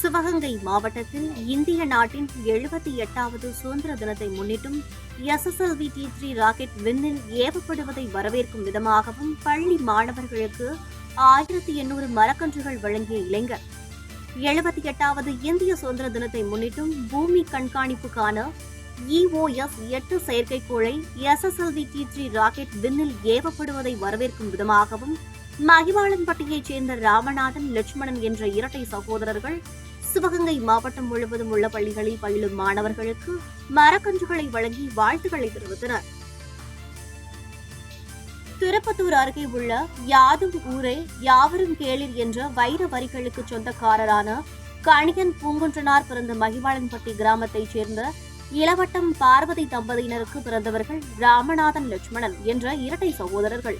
சிவகங்கை மாவட்டத்தில் இந்திய நாட்டின் எழுபத்தி எட்டாவது சுதந்திர தினத்தை முன்னிட்டும் எஸ்எஸ்எல்வி டி த்ரீ ராக்கெட் விண்ணில் ஏவப்படுவதை வரவேற்கும் விதமாகவும் பள்ளி மாணவர்களுக்கு ஆயிரத்தி எண்ணூறு மரக்கன்றுகள் வழங்கிய இளைஞர். எழுபத்தி எட்டாவது இந்திய சுதந்திர தினத்தை முன்னிட்டும் பூமி கண்காணிப்புக்கான இஓஎஸ் எட்டு செயற்கைக்கோளை எஸ்எஸ்எல்வி டி த்ரீ ராக்கெட் விண்ணில் ஏவப்படுவதை வரவேற்கும் விதமாகவும் மகிவாளன்பட்டியைச் சேர்ந்த ராமநாதன் லட்சுமணன் என்ற இரட்டை சகோதரர்கள் சிவகங்கை மாவட்டம் முழுவதும் உள்ள பள்ளிகளில் பயிலும் மாணவர்களுக்கு மரக்கன்றுகளை வழங்கி வாழ்த்துக்களை தெரிவித்தனர். திருப்பத்தூர் அருகே உள்ள யாதும் ஊரே யாவரும் கேளிர் என்ற வைர வரிகளுக்கு சொந்தக்காரரான கணியன் பூங்குன்றனார் பிறந்த மகிவாளன்பட்டி கிராமத்தைச் சேர்ந்த இளவட்டம் பார்வதி தம்பதியினருக்கு பிறந்தவர்கள் ராமநாதன் லட்சுமணன் என்ற இரட்டை சகோதரர்கள்.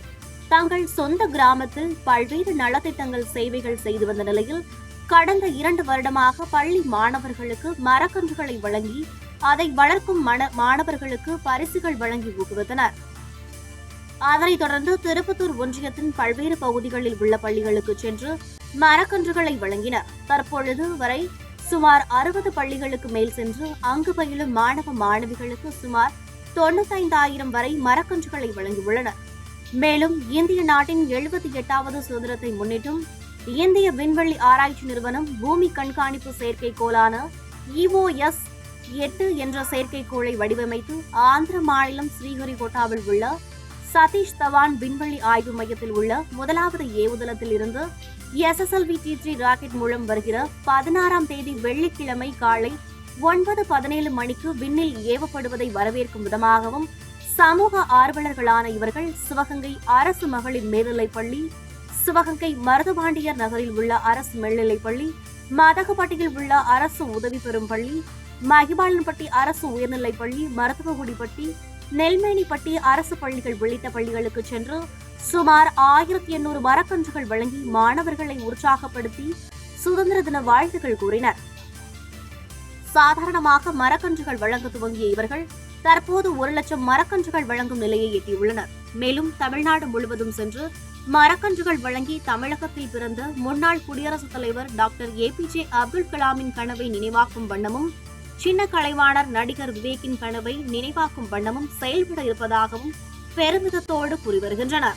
தங்கள் சொந்த கிராமத்தில் பல்வேறு நலத்திட்டங்கள் சேவைகள் செய்து வந்த நிலையில் கடந்த இரண்டு வருடமாக பள்ளி மாணவர்களுக்கு மரக்கன்றுகளை வழங்கி அதை வளர்க்கும் மாணவர்களுக்கு பரிசுகள் வழங்கி ஊக்குவித்தனர் அதனைத் தொடர்ந்து திருப்பத்தூர் ஒன்றியத்தின் பல்வேறு பகுதிகளில் உள்ள பள்ளிகளுக்கு சென்று மரக்கன்றுகளை வழங்கினர் தற்பொழுது வரை சுமார் அறுபது பள்ளிகளுக்கு மேல் சென்று அங்கு பயிலும் மாணவ மாணவிகளுக்கு சுமார் தொண்ணூத்தைந்தாயிரம் வரை மரக்கன்றுகளை வழங்கியுள்ளனர். மேலும் இந்திய நாட்டின் எழுபத்தி எட்டாவது சுதந்திரத்தை முன்னிட்டும் இந்திய விண்வெளி ஆராய்ச்சி நிறுவனம் பூமி கண்காணிப்பு செயற்கைக்கோளான இஓஎஸ் எட்டு என்ற செயற்கைக்கோளை வடிவமைத்து ஆந்திர மாநிலம் ஸ்ரீஹரிகோட்டாவில் உள்ள சதீஷ் தவான் விண்வெளி ஆய்வு மையத்தில் உள்ள முதலாவது ஏவுதளத்தில் இருந்து எஸ்எஸ்எல்வி டி த்ரீ ராக்கெட் மூலம் வருகிற பதினாறாம் தேதி வெள்ளிக்கிழமை காலை ஒன்பது பதினேழு மணிக்கு விண்ணில் ஏவப்படுவதை வரவேற்கும் விதமாகவும் சமூக ஆர்வலர்களான இவர்கள் சிவகங்கை அரசு மகளிர் மேல்நிலைப்பள்ளி சிவகங்கை மருதுபாண்டியர் நகரில் உள்ள அரசு மேல்நிலைப்பள்ளி மதகப்பட்டியில் உள்ள அரசு உதவி பெறும் பள்ளி மகிபாலன்பட்டி அரசு உயர்நிலைப் பள்ளி மருத்துவகுடிப்பட்டி நெல்மேனிப்பட்டி அரசு பள்ளிகள் உள்ளிட்ட பள்ளிகளுக்கு சென்று சுமார் ஆயிரத்தி எண்ணூறு மரக்கன்றுகள் வழங்கி மாணவர்களை உற்சாகப்படுத்தி சுதந்திர தின வாழ்த்துகள் கூறினர். சாதாரணமாக மரக்கன்றுகள் வழங்க துவங்கிய இவர்கள் தற்போது ஒரு லட்சம் மரக்கன்றுகள் வழங்கும் நிலையை எட்டியுள்ளனர். மேலும் தமிழ்நாடு முழுவதும் சென்று மரக்கன்றுகள் வழங்கி தமிழகத்தில் பிறந்த முன்னாள் குடியரசுத் தலைவர் டாக்டர் ஏபிஜே அப்துல் கலாமின் கனவை நினைவாக்கும் வண்ணமும் சின்ன கலைவாணர் நடிகர் விவேக்கின் கனவை நினைவாக்கும் வண்ணமும் செயல்பட இருப்பதாகவும் பெருமிதத்தோடு கூறி வருகின்றனர்.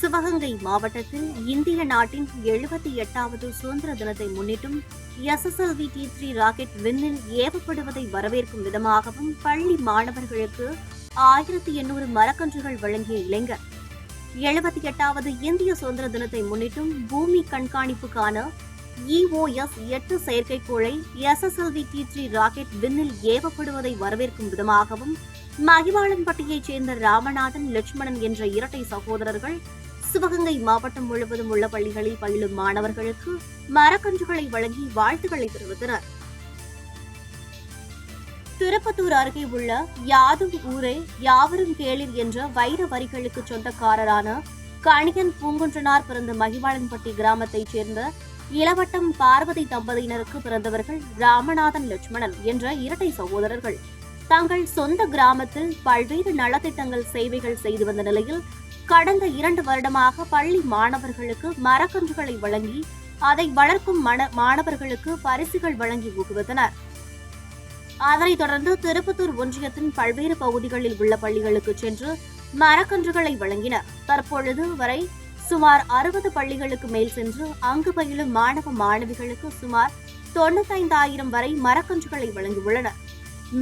சிவகங்கை மாவட்டத்தில் இந்திய நாட்டின் எழுபத்தி எட்டாவது சுதந்திர தினத்தை முன்னிட்டும் எஸ்எஸ்எல்வி டி த்ரீ ராக்கெட் விண்ணில் ஏவப்படுவதை வரவேற்கும் விதமாகவும் பள்ளி மாணவர்களுக்கு ஆயிரத்தி எண்ணூறு மரக்கன்றுகள் வழங்கிய இளைஞர் எழுபத்தி எட்டாவது இந்திய சுதந்திர தினத்தை முன்னிட்டும் பூமி கண்காணிப்புக்கான இஓஎஸ் எட்டு செயற்கைக்கோளை எஸ்எஸ்எல்வி டி த்ரீ ராக்கெட் விண்ணில் ஏவப்படுவதை வரவேற்கும் விதமாகவும் மகிவாளன்பட்டியைச் சேர்ந்த ராமநாதன் லட்சுமணன் என்ற இரட்டை சகோதரர்கள் சிவகங்கை மாவட்டம் முழுவதும் உள்ள பள்ளிகளில் பயிலும் மாணவர்களுக்கு மரக்கன்றுகளை வழங்கி வாழ்த்துக்களை தெரிவித்தனர். திருப்பத்தூர் அருகே உள்ள யாதும் ஊரே யாவரும் கேளிர் என்ற வைர வரிகளுக்கு சொந்தக்காரரான கணிகன் பூங்குன்றனார் பிறந்த மகிவாளன்பட்டி கிராமத்தைச் சேர்ந்த இளவட்டம் பார்வதி தம்பதியினருக்கு பிறந்தவர்கள் ராமநாதன் லட்சுமணன் என்ற இரட்டை சகோதரர்கள். தங்கள் சொந்த கிராமத்தில் பல்வேறு நலத்திட்டங்கள் சேவைகள் செய்து வந்த நிலையில் கடந்த இரண்டு வருடமாக பள்ளி மாணவர்களுக்கு மரக்கன்றுகளை வழங்கி அதை வளர்க்கும் மன மாணவர்களுக்கு பரிசுகள் வழங்கி ஊக்குவித்தனர். அதனைத் தொடர்ந்து திருப்பத்தூர் ஒன்றியத்தின் பல்வேறு பகுதிகளில் உள்ள பள்ளிகளுக்கு சென்று மரக்கன்றுகளை வழங்கினர். தற்பொழுது வரை சுமார் அறுபது பள்ளிகளுக்கு மேல் சென்று அங்கு பயிலும் மாணவ மாணவிகளுக்கு சுமார் தொண்ணூத்தைந்தாயிரம் வரை மரக்கன்றுகளை வழங்கியுள்ளனர்.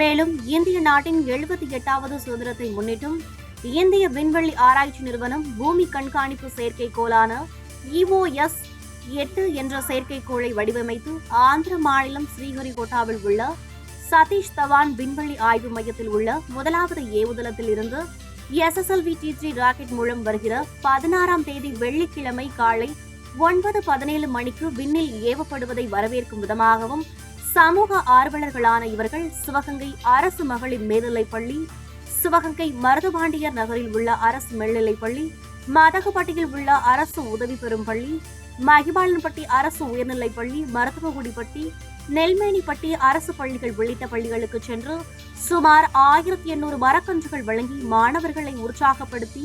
மேலும் இந்திய நாட்டின் எழுபத்தி எட்டாவது சுதந்திரத்தை முன்னிட்டும் இந்திய விண்வெளி ஆராய்ச்சி நிறுவனம் பூமி கண்காணிப்பு செயற்கைக்கோளான இஓஎஸ் எட்டு என்ற செயற்கைக்கோளை வடிவமைத்து ஆந்திர மாநிலம் ஸ்ரீஹரிகோட்டாவில் உள்ள சதீஷ் தவான் விண்வெளி ஆய்வு மையத்தில் உள்ள முதலாவது ஏவுதளத்தில் இருந்து எஸ்எஸ்எல்வி டி த்ரீ ராக்கெட் மூலம் வருகிற பதினாறாம் தேதி வெள்ளிக்கிழமை காலை ஒன்பது பதினேழு மணிக்கு விண்ணில் ஏவப்படுவதை வரவேற்கும் விதமாகவும் சமூக ஆர்வலர்களான இவர்கள் சிவகங்கை அரசு மகளிர் மேல்நிலைப்பள்ளி சிவகங்கை மருதுபாண்டியர் நகரில் உள்ள அரசு மேல்நிலைப்பள்ளி மதகுப்பட்டியில் உள்ள அரசு உதவி பெறும் பள்ளி மகிபாலன்பட்டி அரசு உயர்நிலைப்பள்ளி மருத்துவகுடிப்பட்டி நெல்மேனிப்பட்டி அரசு பள்ளிகள் உள்ளிட்ட பள்ளிகளுக்கு சென்று சுமார் ஆயிரத்தி எண்ணூறு மரக்கன்றுகள் வழங்கி மாணவர்களை உற்சாகப்படுத்தி